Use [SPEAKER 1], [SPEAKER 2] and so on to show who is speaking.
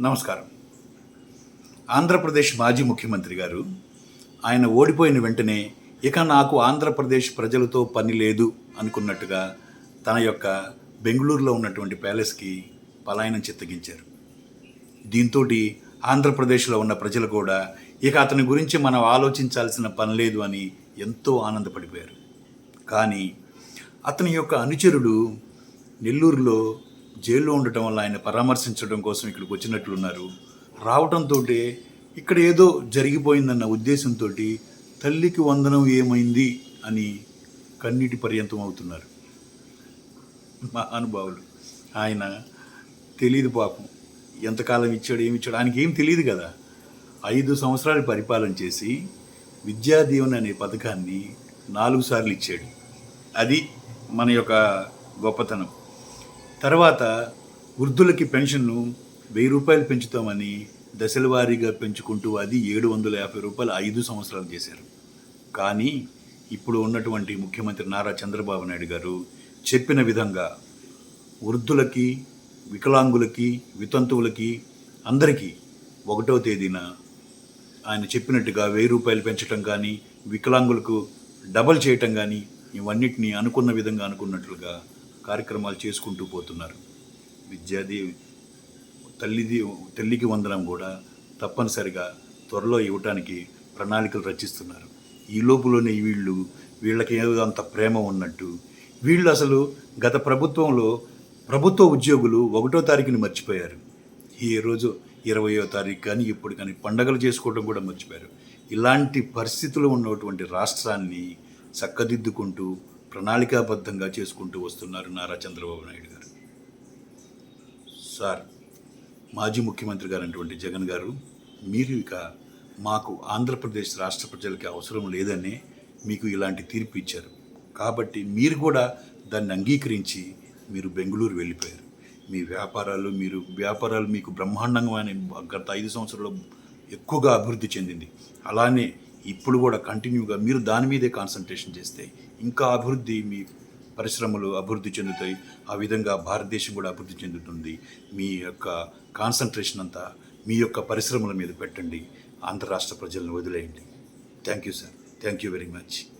[SPEAKER 1] నమస్కారం. ఆంధ్రప్రదేశ్ మాజీ ముఖ్యమంత్రి గారు ఆయన ఓడిపోయిన వెంటనే ఇక నాకు ఆంధ్రప్రదేశ్ ప్రజలతో పని లేదు అనుకున్నట్టుగా తన యొక్క బెంగళూరులో ఉన్నటువంటి ప్యాలెస్కి పలాయనం చిత్తగించారు. దీంతో ఆంధ్రప్రదేశ్లో ఉన్న ప్రజలు కూడా ఇక అతని గురించి మనం ఆలోచించాల్సిన పని లేదు అని ఎంతో ఆనందపడిపోయారు. కానీ అతని యొక్క అనుచరుడు నెల్లూరులో జైల్లో ఉండటం వల్ల ఆయన పరామర్శించడం కోసం ఇక్కడికి వచ్చినట్లున్నారు. రావడంతో ఇక్కడ ఏదో జరిగిపోయిందన్న ఉద్దేశంతో తల్లికి వందనం ఏమైంది అని కన్నీటి పర్యంతం అవుతున్నారు. మహానుభావులు. ఆయన తెలియదు పాపం. ఎంతకాలం ఇచ్చాడు ఏమి ఇచ్చాడు ఆయనకి ఏం తెలియదు కదా. ఐదు సంవత్సరాలు పరిపాలన చేసి విద్యాదీవెన అనే పథకాన్ని నాలుగు సార్లు ఇచ్చాడు. అది మన యొక్క గొప్పతనం. తర్వాత వృద్ధులకి పెన్షన్ను వెయ్యి రూపాయలు పెంచుతామని దశల వారీగా పెంచుకుంటూ అది ఏడు వందల యాభై రూపాయలు ఐదు సంవత్సరాలు చేశారు. కానీ ఇప్పుడు ఉన్నటువంటి ముఖ్యమంత్రి నారా చంద్రబాబు నాయుడు గారు చెప్పిన విధంగా వృద్ధులకి వికలాంగులకి వితంతువులకి అందరికీ ఒకటో తేదీన ఆయన చెప్పినట్టుగా వెయ్యి రూపాయలు పెంచడం కానీ వికలాంగులకు డబల్ చేయటం కానీ ఇవన్నిటిని అనుకున్న విధంగా అనుకున్నట్లుగా కార్యక్రమాలు చేసుకుంటూ పోతున్నారు. విద్యాది తల్లిది తల్లికి వందనం కూడా తప్పనిసరిగా త్వరలో ఇవ్వటానికి ప్రణాళికలు రచిస్తున్నారు. ఈ లోపులోనే వీళ్ళు వీళ్ళకి ఏదో అంత ప్రేమ ఉన్నట్టు వీళ్ళు అసలు గత ప్రభుత్వంలో ప్రభుత్వ ఉద్యోగులు ఒకటో తారీఖుని మర్చిపోయారు. ఈ రోజు ఇరవయో తారీఖు కానీ ఇప్పుడు కానీ పండగలు చేసుకోవడం కూడా మర్చిపోయారు. ఇలాంటి పరిస్థితులు ఉన్నటువంటి రాష్ట్రాన్ని చక్కదిద్దుకుంటూ ప్రణాళికాబద్ధంగా చేసుకుంటూ వస్తున్నారు నారా చంద్రబాబు నాయుడు గారు. సార్ మాజీ ముఖ్యమంత్రి గారైనటువంటి జగన్ గారు మీరు ఇక మాకు ఆంధ్రప్రదేశ్ రాష్ట్ర ప్రజలకి అవసరం లేదని మీకు ఇలాంటి తీర్పు ఇచ్చారు. కాబట్టి మీరు కూడా దాన్ని అంగీకరించి మీరు బెంగళూరు వెళ్ళిపోయారు. మీ వ్యాపారాలు మీరు వ్యాపారాలు మీకు బ్రహ్మాండంగా గత ఐదు సంవత్సరాల్లో ఎక్కువగా అభివృద్ధి చెందింది. అలానే ఇప్పుడు కూడా కంటిన్యూగా మీరు దాని మీదే కాన్సన్ట్రేషన్ చేస్తే ఇంకా అభివృద్ధి మీ పరిశ్రమలు అభివృద్ధి చెందుతాయి. ఆ విధంగా భారతదేశం కూడా అభివృద్ధి చెందుతుంది. మీ యొక్క కాన్సన్ట్రేషన్ అంతా మీ యొక్క పరిశ్రమల మీద పెట్టండి. ఆంధ్ర రాష్ట్ర ప్రజలను వదిలేయండి. Thank you sir thank you very much